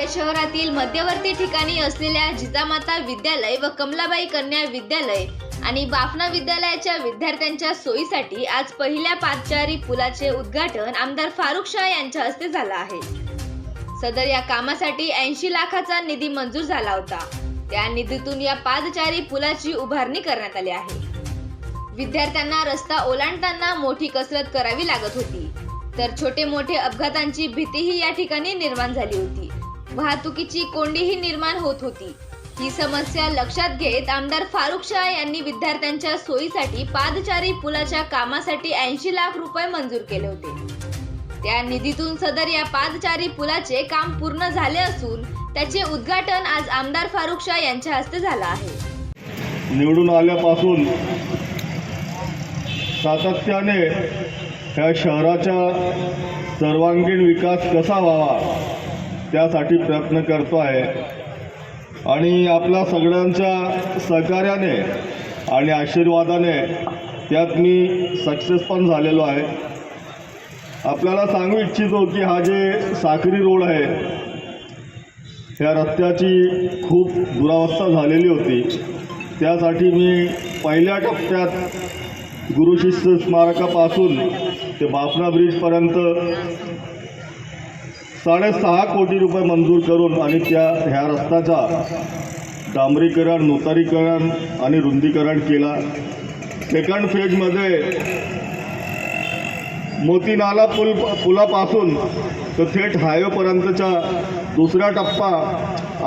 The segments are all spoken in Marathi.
धुळे शहरातील मध्यवर्ती ठिकाणी असलेल्या जिजामाता विद्यालय व कमलाबाई कन्या विद्यालय आणि बाफना विद्यालयाच्या विद्यार्थ्यांच्या सोयीसाठी आज पहिल्या पादचारी पुलाचे उद्घाटन आमदार फारुख शाह यांच्या हस्ते झालं आहे. सदर या कामासाठी ऐंशी लाखाचा निधी मंजूर झाला होता. त्या निधीतून या पादचारी पुलाची उभारणी करण्यात आली आहे. विद्यार्थ्यांना रस्ता ओलांडताना मोठी कसरत करावी लागत होती. तर छोटे मोठे अपघातांची भीतीही या ठिकाणी निर्माण झाली होती. वाहतुकीची कोंडीही निर्माण होत होती. ही समस्या लक्षात घेत आमदार फारुख शाह यांनी विद्यार्थ्यांच्या सोयीसाठी पादचारी पुलाच्या कामासाठी ऐंशी लाख रुपये मंजूर केले होते. त्या निधीतून सदर या पादचारी पुलाचे काम पूर्ण झाले असून त्याचे उद्घाटन आज आमदार फारुख शाह यांच्या हस्ते झालं आहे. निवडून आल्यापासून सातत्याने या शहराचा सर्वांगीण विकास कसा व्हावा त्यासाठी प्रयत्न करतो आहे. आणि आपल्या सगळ्यांच्या सहकार्याने आणि आशीर्वादाने त्यात मी सक्सेस पण झालेलो आहे. आपल्याला सांगू इच्छितो की हा जे साखरी रोड आहे ह्या रस्त्याची खूप दुरावस्था झालेली होती. त्यासाठी मी पहिल्या टप्प्यात गुरुशिष्य स्मारकापासून ते बाफना ब्रिजपर्यंत साडेसहा कोटी रुपये मंजूर करून आणि त्या ह्या रस्त्याचा डांबरीकरण नूतनीकरण आणि रुंदीकरण केला. सेकंड फेजमध्ये मोतीनाला पुल पुलापासून तर थेट हायवेपर्यंतचा दुसरा टप्पा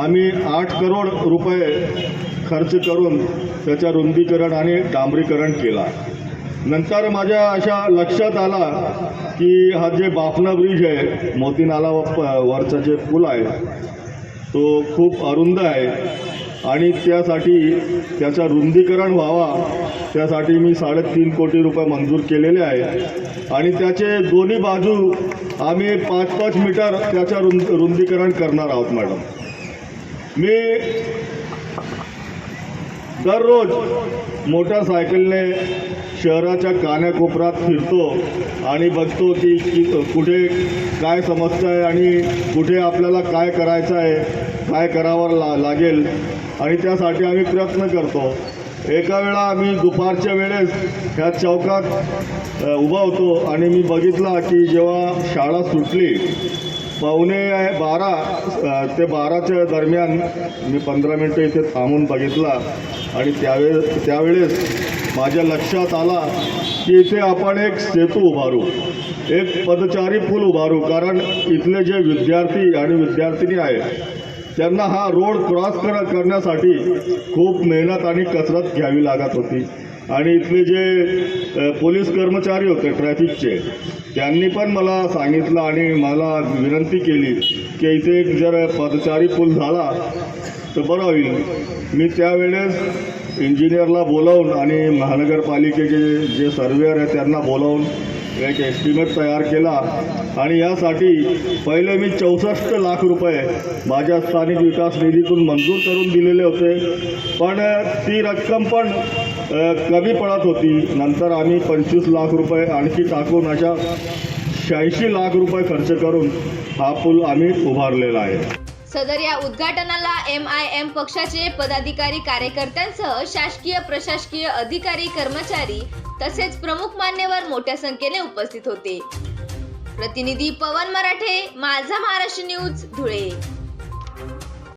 आम्ही आठ करोड रुपये खर्च करून त्याच्या रुंदीकरण आणि डांबरीकरण केला. नंतर माझ्या अशा लक्षात आला की हा जे बाफना ब्रिज आहे मोतीनाला व- वरचा जे पूल आहे तो खूप अरुंद आहे. आणि त्यासाठी त्याचा रुंदीकरण व्हावा त्यासाठी मी साडेतीन कोटी रुपये मंजूर केलेले आहे. आणि त्याचे दोन्ही बाजू आम्ही पाच पाच मीटर त्याचा रुंद रुंदीकरण करणार आहोत मॅडम. मी दररोज मोटारसायकलने शहराच्या कान्याकोपरात फिरतो आणि बघतो की की कुठे काय समस्या आहे आणि कुठे आपल्याला काय करायचं आहे काय करावं ला लागेल. आणि त्यासाठी आम्ही प्रयत्न करतो. एका वेळा आम्ही दुपारच्या वेळेस ह्या चौकात उभा होतो आणि मी बघितला की जेव्हा शाळा सुटली पावणे बारा ते बाराच्या दरम्यान मी पंधरा मिनटं इथे थांबून बघितला आणि त्यावे त्यावेळेस माझ्या लक्षात आला की इथे आपण एक सेतू उभारू एक पदचारी पूल उभारू कारण इथले जे विद्यार्थी आणि विद्यार्थिनी आहेत त्यांना हा रोड क्रॉस कर करण्यासाठी खूप मेहनत आणि कसरत घ्यावी लागत होती. आणि इथले जे पोलीस कर्मचारी होते ट्रॅफिकचे त्यांनी पण मला सांगितलं आणि मला विनंती केली की इथे एक जर पदचारी पूल झाला तर बरं होईल. मी त्यावेळेस इंजिनियरला बोलावून आणि महानगरपालिकेचे जे सर्वेअर आहे त्यांना बोलावून एक एस्टिमेट तयार केला. आणि यासाठी पहिले मी चौसष्ट लाख रुपये माझ्या स्थानिक विकास निधीतून मंजूर करून दिलेले होते. पण ती रक्कम पण कमी पडत होती. नंतर आम्ही पंचवीस लाख रुपये आणखी टाकून अशा शहाऐंशी लाख रुपये खर्च करून हा पूल आम्ही उभारलेला आहे. सदर या उद्घाटनाला एम आय एम पक्षाचे पदाधिकारी कार्यकर्त्यांसह शासकीय प्रशासकीय अधिकारी कर्मचारी तसेच प्रमुख मान्यवर मोठ्या संख्येने उपस्थित होते. प्रतिनिधी पवन मराठे माझा महाराष्ट्र न्यूज धुळे.